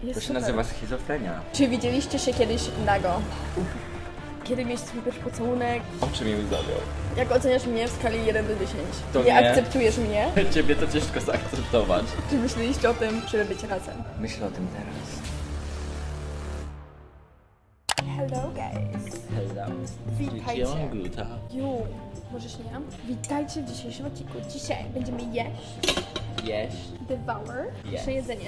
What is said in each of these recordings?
To Jest się super. nazywa schizofrenia. Czy widzieliście się kiedyś nago? Kiedy mieliście swój pierwszy pocałunek? Oczy mi łzawią. Jak oceniasz mnie w skali 1 do 10? To nie, nie. akceptujesz mnie? Ciebie to ciężko zaakceptować. Czy myśleliście o tym, żeby być razem? Myślę o tym teraz. Hello guys. Hello. Witajcie. gluta. Ju, Witajcie w dzisiejszym odcinku. Dzisiaj będziemy jeść Jeść. Devour, nasze jedzenie.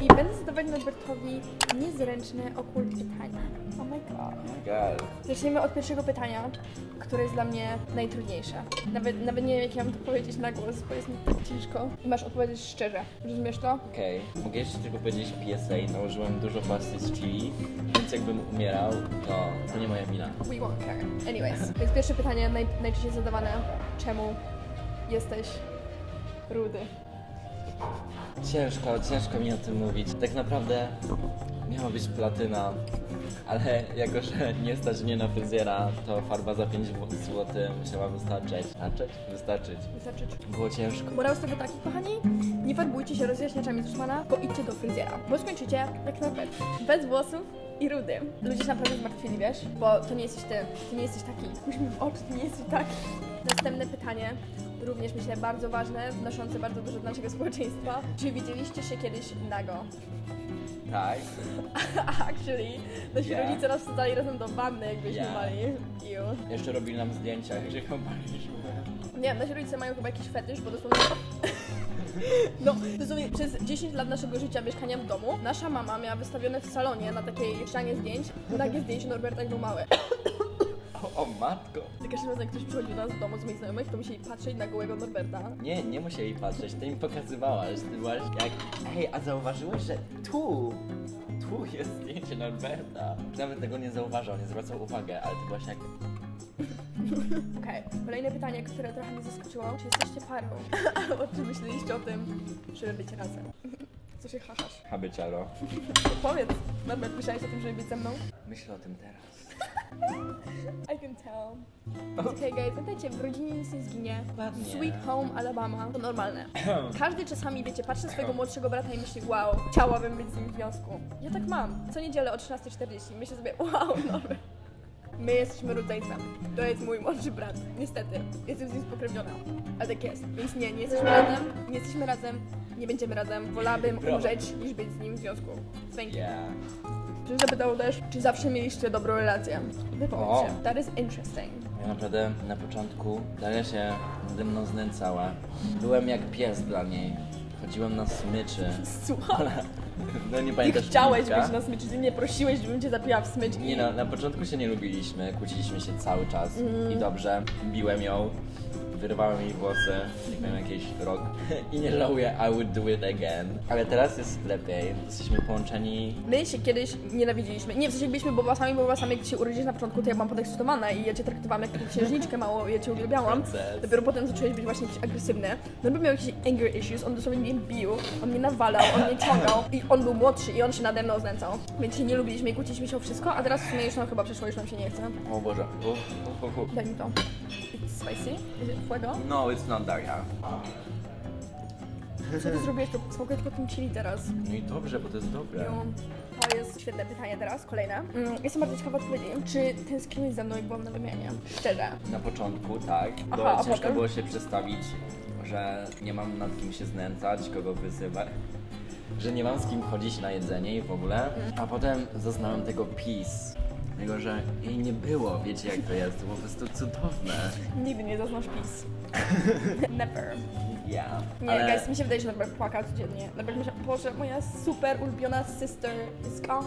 I będę zadawać Norbertowi niezręczne okult pytania. Oh my god. God. Zaczniemy od pierwszego pytania, które jest dla mnie najtrudniejsze. Nawet, nawet nie wiem, jak ja mam to powiedzieć na głos, bo jest mi tak ciężko. I masz odpowiedzieć szczerze. Rozumiesz to? Okej, mogę jeszcze tylko powiedzieć PSA, nałożyłem dużo pasty z chili, więc jakbym umierał, to, to nie moja wina. We won't care. Anyways, więc pierwsze pytanie naj, najczęściej zadawane. Czemu jesteś rudy? Ciężko, ciężko mi o tym mówić. Tak naprawdę miała być platyna, ale jako, że nie stać mnie na fryzjera, to farba za 5 zł musiała wystarczyć. Wystarczyć? Wystarczyć. Wystarczyć. Było ciężko. Morał z tego taki, kochani, nie farbujcie się rozjaśniaczami z Uszmana, bo idźcie do fryzjera, bo skończycie jak Norbert. Bez włosów i rudy. Ludzie się naprawdę zmartwili, wiesz? Bo to nie jesteś ty, ty nie jesteś taki. Spójrz mi w oczy, ty nie jesteś taki. Następne pytanie, również myślę bardzo ważne, wnoszące bardzo dużo do naszego społeczeństwa. Czy widzieliście się kiedyś nago? Tak? Actually, nasi Yeah. rodzice nas wsadzali razem do wanny, jak byliśmy Yeah. mali. Ew. Jeszcze robili nam zdjęcia, się kąpaliśmy. Nie, nasi rodzice mają chyba jakiś fetysz, bo dosłownie... No, dosłownie przez 10 lat naszego życia mieszkania w domu, nasza mama miała wystawione w salonie na takiej ścianie zdjęć, nagie zdjęcie Norberta jak był mały. O, o matko! Za każdym razem jak ktoś przychodził do nas z domu z moich znajomych, to musieli patrzeć na gołego Norberta. Nie, nie musieli patrzeć, ty mi pokazywałaś. Ty byłaś jak, hej, a zauważyłeś, że tu, tu jest zdjęcie Norberta. Nawet tego nie zauważał, nie zwracał uwagi, ale ty byłaś jak, Okej, kolejne pytanie, które trochę mnie zaskoczyło. Czy jesteście parą? Albo czy myśleliście o tym, żeby być razem? Co się hachasz? habiciaro. Powiedz, Norbert, myślałeś o tym, żeby być ze mną? Myślę o tym teraz. I can tell. Okej, guys, pamiętajcie, w rodzinie nic nie zginie. Ładnie. Sweet Home Alabama to normalne. Każdy czasami, wiecie, patrzy na swojego młodszego brata i myśli, wow, chciałabym być z nim w związku. Ja tak mam. Co niedzielę o 13.40 myślę sobie, wow, Norbert. My jesteśmy rodzeństwem. To jest mój młodszy brat. Niestety. Jestem z nim spokrewniona. Ale tak jest. Więc nie, nie jesteśmy razem. Nie jesteśmy razem. Nie będziemy razem. Wolałabym umrzeć, niż być z nim w związku. Thank you. Yeah. Czy zapytał też, czy zawsze mieliście dobrą relację? Wypowiedzcie. O. That is interesting. Ja naprawdę na początku Daria się nade mną znęcała. Byłem jak pies dla niej. Chodziłem na smyczy. Słuchaj. No nie Ty pamiętasz chciałeś filmika? być na smycz, ty nie prosiłeś, żebym cię zapiła w smycz. Nie no, na początku się nie lubiliśmy, kłóciliśmy się cały czas Mhm. i dobrze, biłem ją, wyrywałem jej włosy, jak miałem jakiś rok i nie żałuję, I would do it again. Ale teraz jest lepiej, jesteśmy połączeni My się kiedyś nienawidziliśmy. Nie, w sensie byliśmy bobasami, bobasami, jak się urodziłeś na początku, to ja byłam podekscytowana i ja cię traktowałam jak taką księżniczkę mało, ja cię uwielbiałam. Princess. Dopiero potem zacząłeś być właśnie jakiś agresywny. No by miał jakieś anger issues, on dosłownie mnie bił, on mnie nawalał, on mnie ciągał i on był młodszy i on się nade mną znęcał. Więc się nie lubiliśmy i kłóciliśmy się o wszystko, a teraz w sumie już nam chyba przeszło, już nam się nie chce. O Boże. Uf, uf, uf. Daj mi to. It's spicy? Is it fuego? No, it's not Daria. Co ty zrobiłeś? To smakuje tylko tym chili teraz. No i dobrze, bo to jest dobre. No, to jest świetne pytanie teraz, kolejne. Mm, jestem bardzo ciekawa odpowiedzi. Czy tęskniłeś za mną, jak byłam na wymianie? Szczerze. Na początku tak, bo Aha, a ciężko potem? było się przedstawić, że nie mam nad kim się znęcać, kogo wyzywać. Że nie mam z kim chodzić na jedzenie i w ogóle. A potem zaznałem tego peace. Tego, że jej nie było, wiecie jak to jest, to po prostu cudowne. Nigdy nie zaznasz PiS. Never. Ja. Nie, Ale guys, mi się wydaje, że Norbert płakał codziennie. Norbert myślał, Boże, moja super ulubiona sister is gone.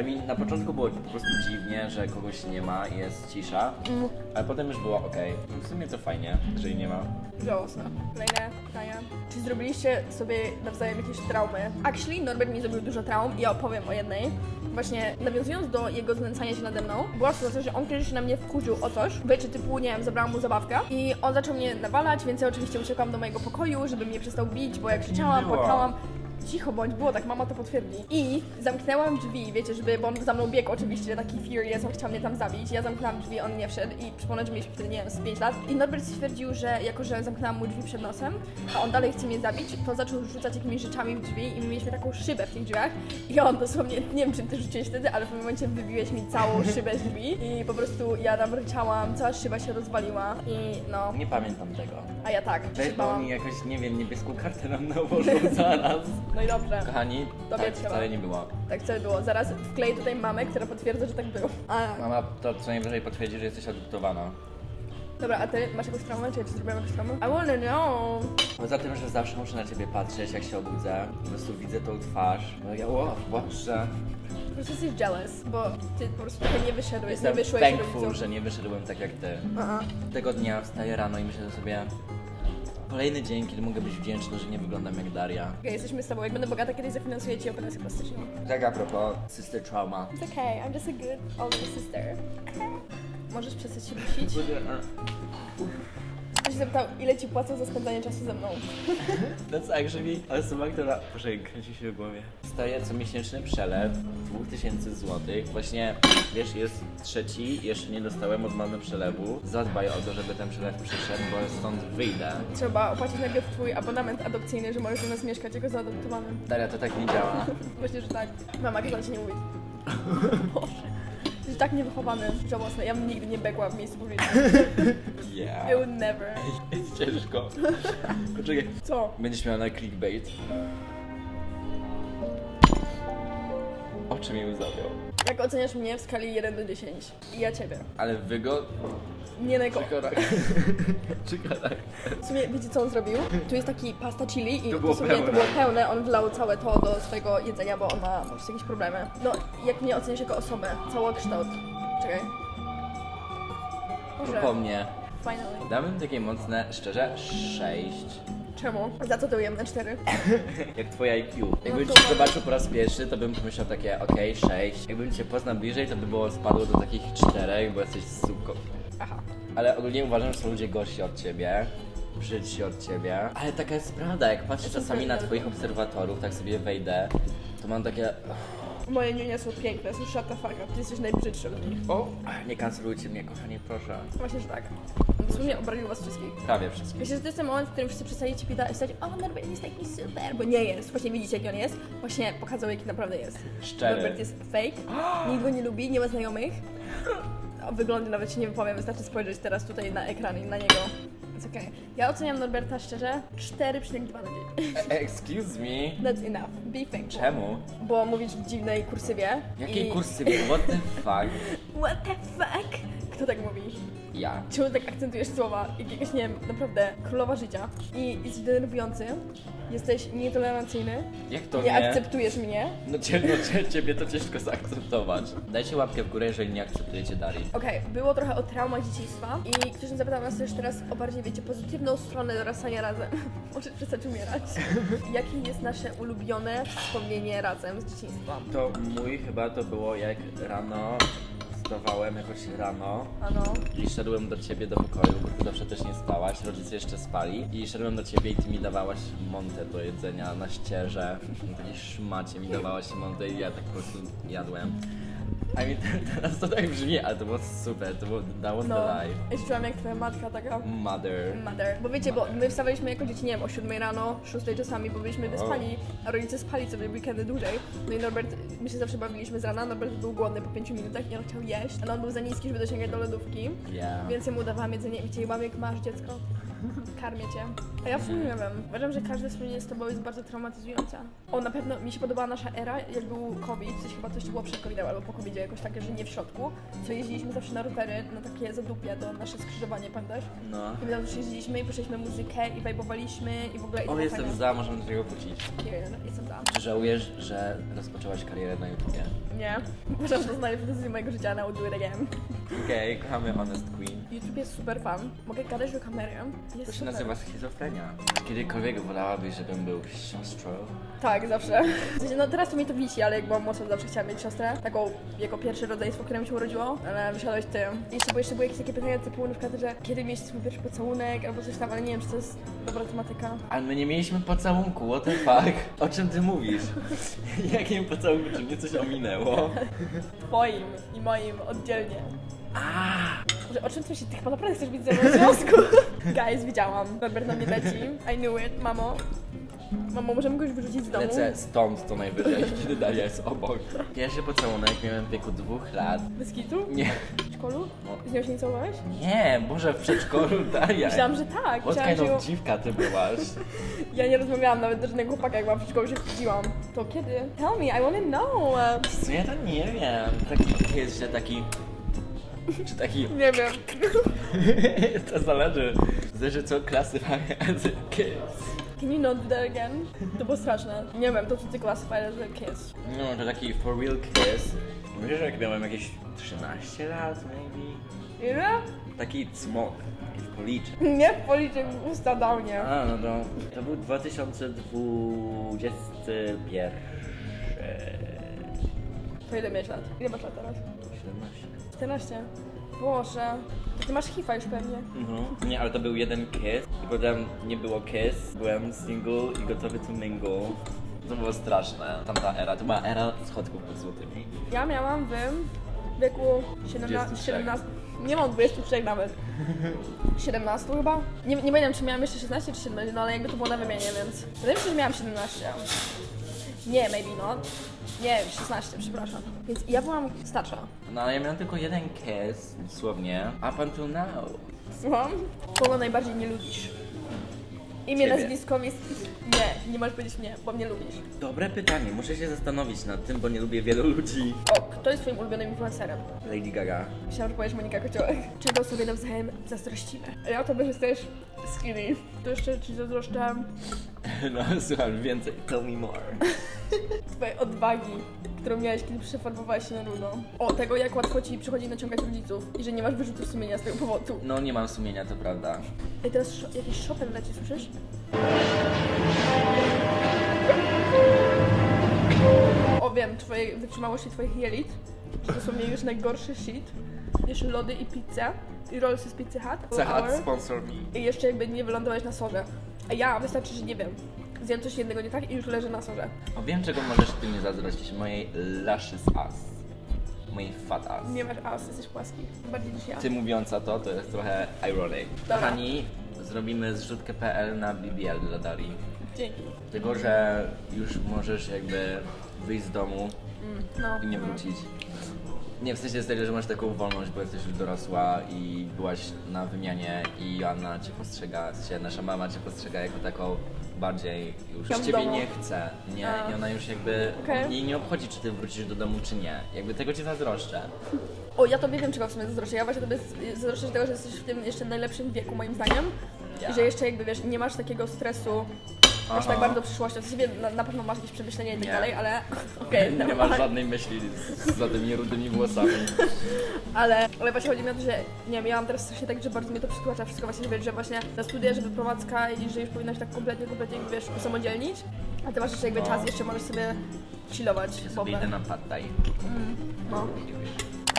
I mean, na początku było po prostu dziwnie, że kogoś nie ma i jest cisza, Mm, ale potem już było okej. W sumie to fajnie, że jej nie ma. Żałosne. Kolejne pytanie. Czy zrobiliście sobie nawzajem jakieś traumy? Actually, Norbert mi zrobił dużo traum i ja opowiem o jednej. Właśnie nawiązując do jego znęcania się nade mną, była sytuacja, że on kiedyś na mnie wkurzył o coś, wiecie, typu, nie wiem, zabrałam mu zabawkę i on zaczął mnie nawalać, więc ja oczywiście uciekłam do mojego pokoju, żeby mnie przestał bić, bo jak krzyczałam, płakałam, Cicho bądź, było tak, mama to potwierdzi. I zamknęłam drzwi, wiecie, żeby, bo on za mną biegł oczywiście, taki furious, on chciał mnie tam zabić. Ja zamknęłam drzwi, on nie wszedł i przypomnę, że mieliśmy wtedy, nie wiem, z 5 lat. I Norbert stwierdził, że jako, że zamknęłam mu drzwi przed nosem, a on dalej chce mnie zabić, to zaczął rzucać jakimiś rzeczami w drzwi i my mieliśmy taką szybę w tych drzwiach. I on dosłownie, nie wiem, czym ty rzuciłeś wtedy, ale w pewnym momencie wybiłeś mi całą szybę z drzwi i po prostu ja nawryczałam, cała szyba się rozwaliła i no, Nie pamiętam tego. a ja tak, Weź, bo oni jakoś, nie wiem, niebieską kartę nam nałożą zaraz. No i dobrze. Kochani, tak trzeba. wcale nie było. Tak co było. Zaraz wkleję tutaj mamę, która potwierdza, że tak było. A, Mama to co najwyżej potwierdzi, że jesteś adoptowana. dobra, a ty masz jakąś traumę? Czy ja ci zrobiłam jakąś traumę? I wanna know. Poza tym, że zawsze muszę na ciebie patrzeć, jak się obudzę. Po prostu widzę tą twarz. No ja, o, Boże. Po prostu jesteś jealous, bo ty po prostu trochę nie wyszedłeś, Jestem nie wyszłeś thankful, rodzicom. że nie wyszedłem tak jak ty. Tego dnia wstaję rano i myślę sobie... Kolejny dzień, kiedy mogę być wdzięczny, że nie wyglądam jak Daria. Okej, jesteśmy z tobą. Jak będę bogata, kiedyś zafinansuję ci operację plastyczną. Tak a propos sister trauma. It's okay, I'm just a good older sister. Możesz przestać się dusić? Ktoś zapytał, ile ci płacą za spędzanie czasu ze mną. That's actually osoba, która... Proszę, kręci się w głowie. Dostaję comiesięczny przelew 2000 zł. Właśnie, wiesz, jest trzeci, jeszcze nie dostałem od mamy przelewu. Zadbaj o to, żeby ten przelew przyszedł, bo stąd wyjdę. Trzeba opłacić najpierw twój abonament adopcyjny, że możesz u nas mieszkać jako zaadoptowany. Daria, to tak nie działa. Myślę, że tak. Mama kazała ci nie mówić. Boże. Tak niewychowany, żałosny. Ja bym nigdy nie begła w miejscu publicznym. Yeah. I would never. Jest ciężko. Poczekaj. Co? Będziesz miała na clickbait. Oczy mi łzawią. Jak oceniasz mnie w skali 1 do 10? I ja ciebie. Ale wy go... Nie najgo. Czykorach. Czykorach. W sumie wiecie co on zrobił? Tu jest taki pasta chili i To było dosłownie to pełne. było pełne. On wlał całe to do swojego jedzenia, bo on ma po prostu jakieś problemy. No, jak mnie oceniasz jako osobę? Całokształt. Czekaj. To Może. po mnie. Finally. Dałbym takie mocne, szczerze, 6. Czemu? Za co to ujemne 4? Jak twoje IQ. Jakbym to cię zobaczył po raz pierwszy, to bym pomyślał takie, okej, 6. Jakbym cię poznał bliżej, to by było spadło do takich 4, bo jesteś suko. Aha. Ale ogólnie uważam, że są ludzie gorsi od ciebie. Brzydsi od ciebie. Ale taka jest prawda, jak patrzę czasami na twoich obserwatorów, tak sobie wejdę, to mam takie... Moje nie są piękne, są shut the fuck up. Ty jesteś najbrzydszy od nich. O, nie kancelujcie mnie, kochani, proszę. Właśnie, że tak. Dosłownie obraził was wszystkich. Prawie wszystkich. Myślę, że to jest ten moment, w którym wszyscy przestali ci pytać, o, Norbert jest taki super, bo nie jest. Właśnie widzicie, jaki on jest. Właśnie pokazał, jaki naprawdę jest. Szczery. Norbert jest fake, nikt go nie lubi, nie ma znajomych. O wyglądzie nawet się nie wypowiem, wystarczy spojrzeć teraz tutaj na ekran i na niego. Więc okej. Ja oceniam Norberta szczerze 4,2 na 10. E, Excuse me? That's enough. Be thankful. Czemu? Bo mówisz w dziwnej kursywie. Jakiej i... kursywie? What the fuck? What the fuck? Kto tak mówi? Ja. Czemu tak akcentujesz słowa jakiegoś, nie wiem, naprawdę królowa życia i jesteś denerwujący, jesteś nietolerancyjny, Jak to nie, nie? akceptujesz mnie. No, cie, no cie, ciebie to ciężko zaakceptować. Dajcie łapkę w górę, jeżeli nie akceptujecie Darii. Okej, było trochę o traumach dzieciństwa i ktoś zapytał nas też teraz o bardziej, wiecie, pozytywną stronę dorastania razem. Możesz przestać umierać. Jakie jest nasze ulubione wspomnienie razem z dzieciństwa? To mój chyba to było jak rano wstawałem jakoś rano Ano. i szedłem do ciebie do pokoju, bo ty zawsze też nie spałaś, rodzice jeszcze spali i szedłem do ciebie i ty mi dawałaś montę do jedzenia na ścierze, na takiej szmacie mi dawałaś montę i ja tak po prostu jadłem. I mean, teraz to tak brzmi, ale to było super, to było, that was No, the life. ja się czułam jak twoja matka taka. Mother. Mother. Bo wiecie, bo my wstawaliśmy jako dzieci, nie wiem, o 7 rano, 6 czasami, bo byliśmy wyspani, a rodzice spali sobie weekendy dłużej. No i Norbert, my się zawsze bawiliśmy z rana, Norbert był głodny po 5 minutach i on chciał jeść, ale on był za niski, żeby dosięgać do lodówki, Yeah. więc ja mu dawałam jedzenie i wiecie, jak masz dziecko, karmię cię. A ja w sumie nie wiem, uważam, że każde wspomnienie z tobą jest bardzo traumatyzujące. O, na pewno mi się podobała nasza era, jak był COVID, coś chyba coś było przed COVID-em albo po covid jakoś takie, że nie w środku, co jeździliśmy zawsze na rowery, na takie zadupie, do nasze skrzyżowanie, pamiętasz? No. I my tam już jeździliśmy i puszczaliśmy muzykę i wajbowaliśmy i w ogóle... i to O, jestem za, możemy do tego wrócić. Nie, jestem za. Czy żałujesz, że rozpoczęłaś karierę na YouTubie? Nie. Uważam, że to jest najlepsza decyzja mojego życia, do it again. Okej, kochamy Honest Queen. YouTube jest super fan. Mogę gadać do kamery. Jest To się super. nazywa schizofrenia. Kiedykolwiek wolałabyś, żebym był siostrą? Tak, zawsze. W sensie, no teraz to mi to wisi, ale jak byłam młodsza, to zawsze chciałam mieć siostrę. Taką jako pierwsze rodzeństwo, które mi się urodziło. Ale wysiadłeś ty. I jeszcze, bo jeszcze były jakieś takie pytania typu na przykład, że kiedy mieliście swój pierwszy pocałunek albo coś tam, ale nie wiem, czy to jest dobra tematyka. Ale my nie mieliśmy pocałunku, what the fuck? O czym ty mówisz? Jakim pocałunku? Czy mnie coś ominęło? Twoim i moim oddzielnie. O czym ty chyba naprawdę chcesz być ze mną w związku? Guys, widziałam. Norbert na mnie leci. I knew it, mamo. Mamo, możemy go już wyrzucić z domu? Lecę stąd to najwyżej, kiedy Daria jest obok. Pierwszy pocałunek miałem w wieku dwóch lat. Bez kitu? Nie, W szkolu? No. Z nią się nie całowałeś? nie, Boże, w przedszkolu Daria. Myślałam, że tak. What Myślałam, kind że ją... of dziwka ty byłaś? Ja nie rozmawiałam nawet do żadnego chłopaka, jak byłam w szkole, się wchodziłam. To kiedy? Tell me, I wanna know. Ja to nie wiem. Taki jest, że taki... Czy taki... Nie wiem. to zależy. Zależy co klasyfy as a kiss. Can you not do that again? To było straszne. Nie wiem, to co ty classified as a kiss. No, to taki for real kiss. Wiesz, jak miałem jakieś 13 lat, maybe? Ile? Taki smok, taki w policzek. Nie policzek w usta dał mnie. A, no to, to był 2021. To ile miałeś lat? Ile masz lat teraz? 17. 14. Boże. To ty masz hifa już pewnie. Mhm. Nie, ale to był jeden kiss i potem nie było kiss, byłem single i gotowy to mingle. To było straszne, tamta era, to była era schodków pod złotymi. Ja miałam w wieku 17, 23. 17 nie mam 23 nawet. 17 chyba? Nie, nie pamiętam, czy miałam jeszcze 16 czy 17, no ale jakby to było na wymianie, więc... Wydaje mi się, że miałam 17. Nie, maybe not. Nie, 16, przepraszam. Więc ja byłam starsza. No ale ja miałem tylko jeden kiss, dosłownie, up until now. Słucham? Kogo najbardziej nie lubisz? Imię, Ciebie. nazwisko, miejsce... Nie, nie możesz powiedzieć mnie, bo mnie lubisz. Dobre pytanie, muszę się zastanowić nad tym, bo nie lubię wielu ludzi. O, kto jest twoim ulubionym influencerem? Lady Gaga. Myślałam, że powiesz Monika Kociołek. Czego sobie nawzajem zazdrościmy? Ja o tobie, że jesteś skinny. To jeszcze ci zazdroszczę No słucham, więcej. Tell me more. twojej odwagi, którą miałeś, kiedy przefarbowałeś się na rudo. O, tego jak łatwo ci przychodzi naciągać rodziców i że nie masz wyrzutów sumienia z tego powodu. No nie mam sumienia, to prawda. Ej, teraz szo- jakiś Chopin leci, słyszysz? O, wiem, twoje, wytrzymałości twoich jelit, że to są mnie już najgorszy shit, niż lody i pizza i rollsy z Pizzy Hut. Zahat Hour. sponsor me. I jeszcze jakby nie wylądowałeś na sorze. A ja wystarczy, że nie wiem. Zjem coś jednego nie tak i już leżę na sorze. O wiem czego możesz ty nie zazdrościć, mojej luscious ass. Mojej fat ass. Nie masz as, jesteś płaski. Bardziej niż ja. Ty mówiąca to, to jest trochę ironic. Dobra. Kochani, zrobimy zrzutkę.pl na BBL dla Darii. Dzięki. Tylko, że już możesz jakby wyjść z domu Mm, no. i nie wrócić. Nie, w sensie serio, że masz taką wolność, bo jesteś już dorosła i byłaś na wymianie i Joanna cię postrzega, w sensie nasza mama cię postrzega jako taką bardziej już Tam w ciebie domu. nie chce, nie? I ona już jakby, Okej. jej nie obchodzi, czy ty wrócisz do domu, czy nie. Jakby tego cię zazdroszczę. O, ja tobie wiem, czego w sumie zazdroszczę. Ja właśnie tobie z- zazdroszczę tego, że jesteś w tym jeszcze najlepszym wieku, moim zdaniem. Ja. I że jeszcze jakby, wiesz, nie masz takiego stresu aż tak bardzo przyszłością. W sensie na, na pewno masz jakieś przemyślenia i tak Nie. dalej, ale... Okej, nie never masz mind. żadnej myśli z, za tymi rudymi włosami. Ale, ale właśnie chodzi mi o to, że nie wiem, ja mam teraz strasznie tak, że bardzo mnie to przytłacza wszystko właśnie, wiesz, że właśnie na studia, że wyprowadzka i że już powinnaś tak kompletnie, kompletnie, wiesz, usamodzielnić. A ty masz jeszcze jakby No. czas, jeszcze możesz sobie chillować. Sobie idę na pad thai. No.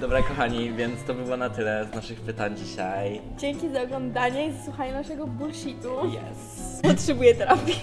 Dobra kochani, więc to by było na tyle z naszych pytań dzisiaj. Dzięki za oglądanie i słuchanie naszego bullshitu. Yes. Potrzebuję terapii.